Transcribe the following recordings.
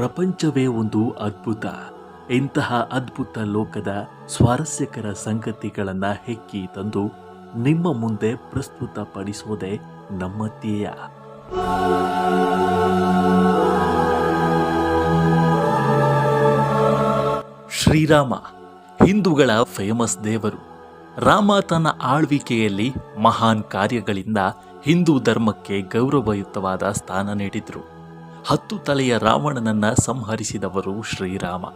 ಪ್ರಪಂಚವೇ ಒಂದು ಅದ್ಭುತ. ಇಂತಹ ಅದ್ಭುತ ಲೋಕದ ಸ್ವಾರಸ್ಯಕರ ಸಂಗತಿಗಳನ್ನು ಹೆಕ್ಕಿ ತಂದು ನಿಮ್ಮ ಮುಂದೆ ಪ್ರಸ್ತುತಪಡಿಸೋದೇ ನಮ್ಮ ಧ್ಯೇಯ. ಶ್ರೀರಾಮ, ಹಿಂದೂಗಳ ಫೇಮಸ್ ದೇವರು. ರಾಮ ತನ್ನ ಆಳ್ವಿಕೆಯಲ್ಲಿ ಮಹಾನ್ ಕಾರ್ಯಗಳಿಂದ ಹಿಂದೂ ಧರ್ಮಕ್ಕೆ ಗೌರವಯುತವಾದ ಸ್ಥಾನ ನೀಡಿದ್ರು. ಹತ್ತು ತಲೆಯ ರಾವಣನನ್ನ ಸಂಹರಿಸಿದವರು ಶ್ರೀರಾಮ.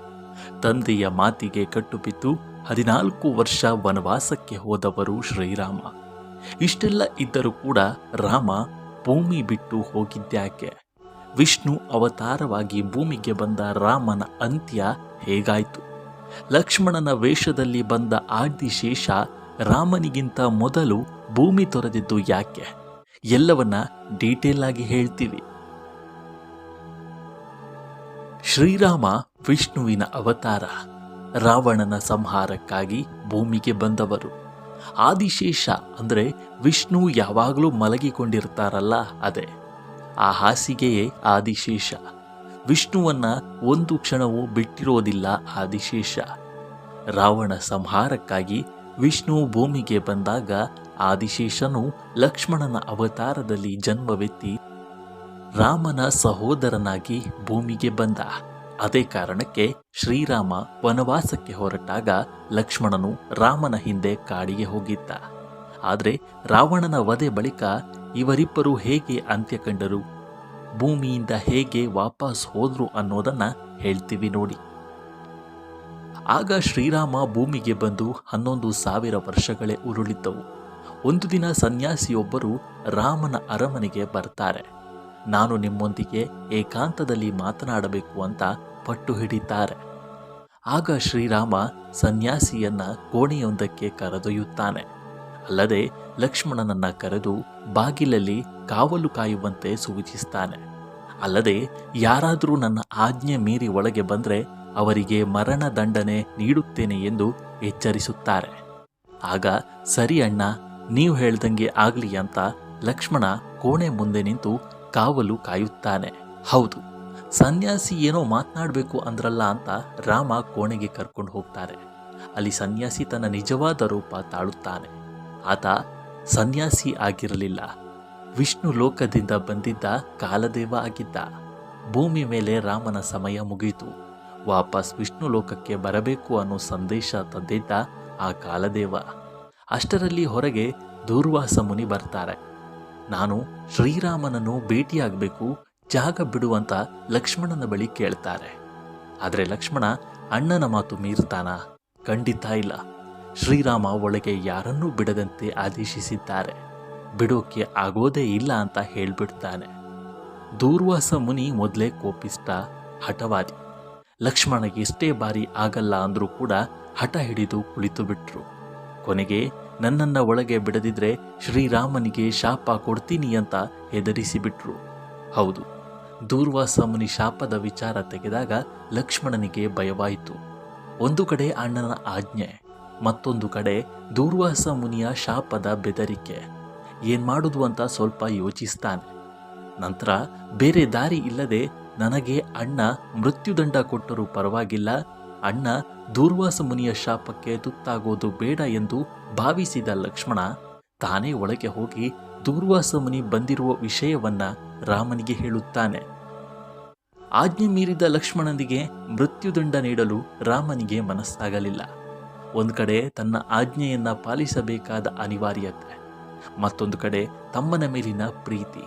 ತಂದೆಯ ಮಾತಿಗೆ ಕಟ್ಟುಬಿದ್ದು ಹದಿನಾಲ್ಕು ವರ್ಷ ವನವಾಸಕ್ಕೆ ಹೋದವರು ಶ್ರೀರಾಮ. ಇಷ್ಟೆಲ್ಲ ಇದ್ದರೂ ಕೂಡ ರಾಮ ಭೂಮಿ ಬಿಟ್ಟು ಹೋಗಿದ್ದ್ಯಾಕೆ ವಿಷ್ಣು ಅವತಾರವಾಗಿ ಭೂಮಿಗೆ ಬಂದ ರಾಮನ ಅಂತ್ಯ ಹೇಗಾಯಿತು? ಲಕ್ಷ್ಮಣನ ವೇಷದಲ್ಲಿ ಬಂದ ಆದಿಶೇಷ ರಾಮನಿಗಿಂತ ಮೊದಲು ಭೂಮಿ ತೊರೆದಿದ್ದು ಯಾಕೆ? ಎಲ್ಲವನ್ನ ಡೀಟೇಲ್ ಆಗಿ ಹೇಳ್ತೀವಿ. ಶ್ರೀರಾಮ ವಿಷ್ಣುವಿನ ಅವತಾರ ರಾವಣನ ಸಂಹಾರಕ್ಕಾಗಿ ಭೂಮಿಗೆ ಬಂದವರು. ಆದಿಶೇಷ ಅಂದರೆ ವಿಷ್ಣು ಯಾವಾಗಲೂ ಮಲಗಿಕೊಂಡಿರ್ತಾರಲ್ಲ ಅದೇ. ಆ ಹಾಸಿಗೆಯೇ ಆದಿಶೇಷ. ವಿಷ್ಣುವನ್ನ ಒಂದು ಕ್ಷಣವೂ ಬಿಟ್ಟಿರೋದಿಲ್ಲ ಆದಿಶೇಷ. ರಾವಣ ಸಂಹಾರಕ್ಕಾಗಿ ವಿಷ್ಣು ಭೂಮಿಗೆ ಬಂದಾಗ ಆದಿಶೇಷನು ಲಕ್ಷ್ಮಣನ ಅವತಾರದಲ್ಲಿ ಜನ್ಮವೆತ್ತಿ ರಾಮನ ಸಹೋದರನಾಗಿ ಭೂಮಿಗೆ ಬಂದ. ಅದೇ ಕಾರಣಕ್ಕೆ ಶ್ರೀರಾಮ ವನವಾಸಕ್ಕೆ ಹೊರಟಾಗ ಲಕ್ಷ್ಮಣನು ರಾಮನ ಹಿಂದೆ ಕಾಡಿಗೆ ಹೋಗಿದ್ದ. ಆದರೆ ರಾವಣನ ವಧೆ ಬಳಿಕ ಇವರಿಬ್ಬರು ಹೇಗೆ ಅಂತ್ಯ ಕಂಡರು? ಭೂಮಿಯಿಂದ ಹೇಗೆ ವಾಪಸ್ ಹೋದ್ರು ಅನ್ನೋದನ್ನ ಹೇಳ್ತೀವಿ ನೋಡಿ. ಆಗ ಶ್ರೀರಾಮ ಭೂಮಿಗೆ ಬಂದು ಹನ್ನೊಂದು ಸಾವಿರ ವರ್ಷಗಳೇ ಉರುಳಿದ್ದವು. ಒಂದು ದಿನ ಸನ್ಯಾಸಿಯೊಬ್ಬರು ರಾಮನ ಅರಮನೆಗೆ ಬರ್ತಾರೆ. ನಾನು ನಿಮ್ಮೊಂದಿಗೆ ಏಕಾಂತದಲ್ಲಿ ಮಾತನಾಡಬೇಕು ಅಂತ ಪಟ್ಟು ಹಿಡಿತಾರೆ ಆಗ ಶ್ರೀರಾಮ ಸನ್ಯಾಸಿಯನ್ನ ಕೋಣೆಯೊಂದಕ್ಕೆ ಕರೆದೊಯ್ಯುತ್ತಾನೆ. ಅಲ್ಲದೆ ಲಕ್ಷ್ಮಣನನ್ನ ಕರೆದು ಬಾಗಿಲಲ್ಲಿ ಕಾವಲು ಕಾಯುವಂತೆ ಸೂಚಿಸ್ತಾನೆ. ಅಲ್ಲದೆ ಯಾರಾದರೂ ನನ್ನ ಆಜ್ಞೆ ಮೀರಿ ಒಳಗೆ ಬಂದರೆ ಅವರಿಗೆ ಮರಣ ದಂಡನೆ ನೀಡುತ್ತೇನೆ ಎಂದು ಎಚ್ಚರಿಸುತ್ತಾರೆ. ಆಗ ಸರಿ ಅಣ್ಣ ನೀವು ಹೇಳ್ದಂಗೆ ಆಗಲಿ ಅಂತ ಲಕ್ಷ್ಮಣ ಕೋಣೆ ಮುಂದೆ ನಿಂತು ಕಾವಲು ಕಾಯುತ್ತಾನೆ. ಹೌದು, ಸನ್ಯಾಸಿ ಏನೋ ಮಾತನಾಡಬೇಕು ಅಂದ್ರಲ್ಲ ಅಂತ ರಾಮ ಕೋಣೆಗೆ ಕರ್ಕೊಂಡು ಹೋಗ್ತಾರೆ. ಅಲ್ಲಿ ಸನ್ಯಾಸಿ ತನ್ನ ನಿಜವಾದ ರೂಪ ತಾಳುತ್ತಾನೆ. ಆತ ಸನ್ಯಾಸಿ ಆಗಿರಲಿಲ್ಲ. ವಿಷ್ಣು ಲೋಕದಿಂದ ಬಂದಿದ್ದ ಕಾಲದೇವ ಆಗಿದ್ದ. ಭೂಮಿ ಮೇಲೆ ರಾಮನ ಸಮಯ ಮುಗಿಯಿತು. ವಾಪಸ್ ವಿಷ್ಣು ಲೋಕಕ್ಕೆ ಬರಬೇಕು ಅನ್ನೋ ಸಂದೇಶ ತಂದಿದ್ದ ಆ ಕಾಲದೇವ. ಅಷ್ಟರಲ್ಲಿ ಹೊರಗೆ ದೂರ್ವಾಸ ಮುನಿ ಬರ್ತಾರೆ. ನಾನು ಶ್ರೀರಾಮನನ್ನು ಭೇಟಿಯಾಗಬೇಕು, ಜಾಗ ಬಿಡುವಂತ ಲಕ್ಷ್ಮಣನ ಬಳಿ ಕೇಳ್ತಾರೆ. ಆದರೆ ಲಕ್ಷ್ಮಣ ಅಣ್ಣನ ಮಾತು ಮೀರ್ತಾನ ಖಂಡಿತ ಇಲ್ಲ. ಶ್ರೀರಾಮ ಒಳಗೆ ಯಾರನ್ನೂ ಬಿಡದಂತೆ ಆದೇಶಿಸಿದ್ದಾರೆ. ಬಿಡೋಕೆ ಆಗೋದೇ ಇಲ್ಲ ಅಂತ ಹೇಳ್ಬಿಡ್ತಾನೆ. ದೂರ್ವಾಸ ಮುನಿ ಮೊದಲೇ ಕೋಪಿಸ್ಟ ಹಠವಾದಿ. ಲಕ್ಷ್ಮಣಗೆ ಎಷ್ಟೇ ಬಾರಿ ಆಗಲ್ಲ ಅಂದರೂ ಕೂಡ ಹಠ ಹಿಡಿದು ಕುಳಿತು ಬಿಟ್ರು ಕೊನೆಗೆ ನನ್ನನ್ನ ಒಳಗೆ ಬಿಡದಿದ್ರೆ ಶ್ರೀರಾಮನಿಗೆ ಶಾಪ ಕೊಡ್ತೀನಿ ಅಂತ ಹೆದರಿಸಿಬಿಟ್ರು. ಹೌದು, ದೂರ್ವಾಸ ಮುನಿ ಶಾಪದ ವಿಚಾರ ತೆಗೆದಾಗ ಲಕ್ಷ್ಮಣನಿಗೆ ಭಯವಾಯಿತು. ಒಂದು ಕಡೆ ಅಣ್ಣನ ಆಜ್ಞೆ, ಮತ್ತೊಂದು ಕಡೆ ದೂರ್ವಾಸ ಮುನಿಯ ಶಾಪದ ಬೆದರಿಕೆ. ಏನ್ ಮಾಡುದು ಅಂತ ಸ್ವಲ್ಪ ಯೋಚಿಸ್ತಾನೆ. ನಂತರ ಬೇರೆ ದಾರಿ ಇಲ್ಲದೆ ನನಗೆ ಅಣ್ಣ ಮೃತ್ಯುದಂಡ ಕೊಟ್ಟರೂ ಪರವಾಗಿಲ್ಲ ಅಣ್ಣ ದೂರ್ವಾಸ ಮುನಿಯ ಶಾಪಕ್ಕೆ ತುತ್ತಾಗೋದು ಬೇಡ ಎಂದು ಭಾವಿಸಿದ ಲಕ್ಷ್ಮಣ ತಾನೇ ಒಳಗೆ ಹೋಗಿ ದೂರ್ವಾಸ ಮುನಿ ಬಂದಿರುವ ವಿಷಯವನ್ನ ರಾಮನಿಗೆ ಹೇಳುತ್ತಾನೆ. ಆಜ್ಞೆ ಮೀರಿದ ಲಕ್ಷ್ಮಣನಿಗೆ ಮೃತ್ಯುದಂಡ ನೀಡಲು ರಾಮನಿಗೆ ಮನಸ್ಸಾಗಲಿಲ್ಲ. ಒಂದು ಕಡೆ ತನ್ನ ಆಜ್ಞೆಯನ್ನ ಪಾಲಿಸಬೇಕಾದ ಅನಿವಾರ್ಯತೆ, ಮತ್ತೊಂದು ಕಡೆ ತಮ್ಮನ ಮೇಲಿನ ಪ್ರೀತಿ.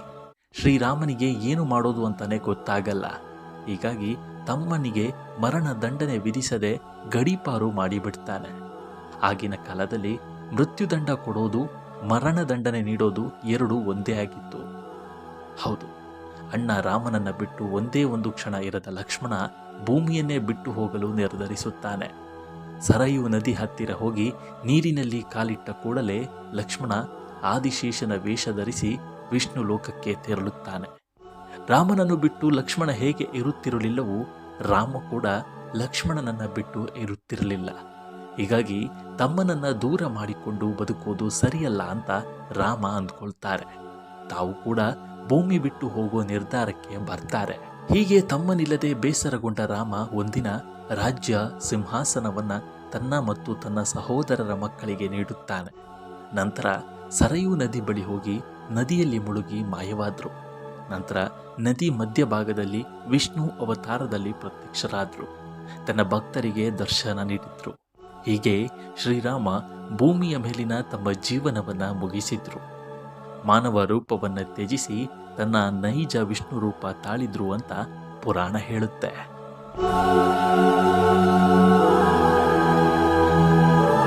ಶ್ರೀರಾಮನಿಗೆ ಏನು ಮಾಡೋದು ಅಂತಾನೆ ಗೊತ್ತಾಗಲ್ಲ. ಹೀಗಾಗಿ ತಮ್ಮನಿಗೆ ಮರಣ ದಂಡನೆ ವಿಧಿಸದೆ ಗಡೀಪಾರು ಮಾಡಿಬಿಡ್ತಾನೆ. ಆಗಿನ ಕಾಲದಲ್ಲಿ ಮೃತ್ಯುದಂಡ ಕೊಡೋದು, ಮರಣ ದಂಡನೆ ನೀಡೋದು ಎರಡೂ ಒಂದೇ ಆಗಿತ್ತು. ಹೌದು, ಅಣ್ಣ ರಾಮನನ್ನ ಬಿಟ್ಟು ಒಂದೇ ಒಂದು ಕ್ಷಣ ಇರದ ಲಕ್ಷ್ಮಣ ಭೂಮಿಯನ್ನೇ ಬಿಟ್ಟು ಹೋಗಲು ನಿರ್ಧರಿಸುತ್ತಾನೆ. ಸರಯು ನದಿ ಹತ್ತಿರ ಹೋಗಿ ನೀರಿನಲ್ಲಿ ಕಾಲಿಟ್ಟ ಕೂಡಲೇ ಲಕ್ಷ್ಮಣ ಆದಿಶೇಷನ ವೇಷ ಧರಿಸಿ ವಿಷ್ಣು ಲೋಕಕ್ಕೆ ತೆರಳುತ್ತಾನೆ. ರಾಮನನ್ನು ಬಿಟ್ಟು ಲಕ್ಷ್ಮಣ ಹೇಗೆ ಇರುತ್ತಿರಲಿಲ್ಲವೋ ರಾಮ ಕೂಡ ಲಕ್ಷ್ಮಣನನ್ನ ಬಿಟ್ಟು ಇರುತ್ತಿರಲಿಲ್ಲ. ಹೀಗಾಗಿ ತಮ್ಮನನ್ನ ದೂರ ಮಾಡಿಕೊಂಡು ಬದುಕೋದು ಸರಿಯಲ್ಲ ಅಂತ ರಾಮ ಅಂದ್ಕೊಳ್ತಾರೆ. ತಾವು ಕೂಡ ಭೂಮಿ ಬಿಟ್ಟು ಹೋಗೋ ನಿರ್ಧಾರಕ್ಕೆ ಬರ್ತಾರೆ. ಹೀಗೆ ತಮ್ಮನಿಲ್ಲದೆ ಬೇಸರಗೊಂಡ ರಾಮ ಒಂದಿನ ರಾಜ್ಯ ಸಿಂಹಾಸನವನ್ನ ತನ್ನ ಮತ್ತು ತನ್ನ ಸಹೋದರರ ಮಕ್ಕಳಿಗೆ ನೀಡುತ್ತಾನೆ. ನಂತರ ಸರಯೂ ನದಿ ಬಳಿ ಹೋಗಿ ನದಿಯಲ್ಲಿ ಮುಳುಗಿ ಮಾಯವಾದ್ರು. ನಂತರ ನದಿ ಮಧ್ಯಭಾಗದಲ್ಲಿ ವಿಷ್ಣು ಅವತಾರದಲ್ಲಿ ಪ್ರತ್ಯಕ್ಷರಾದರು. ತನ್ನ ಭಕ್ತರಿಗೆ ದರ್ಶನ ನೀಡಿದ್ರು. ಹೀಗೆ ಶ್ರೀರಾಮ ಭೂಮಿಯ ಮೇಲಿನ ತಮ್ಮ ಜೀವನವನ್ನ ಮುಗಿಸಿದ್ರು. ಮಾನವ ರೂಪವನ್ನು ತ್ಯಜಿಸಿ ತನ್ನ ನೈಜ ವಿಷ್ಣು ರೂಪ ತಾಳಿದ್ರು ಅಂತ ಪುರಾಣ ಹೇಳುತ್ತೆ.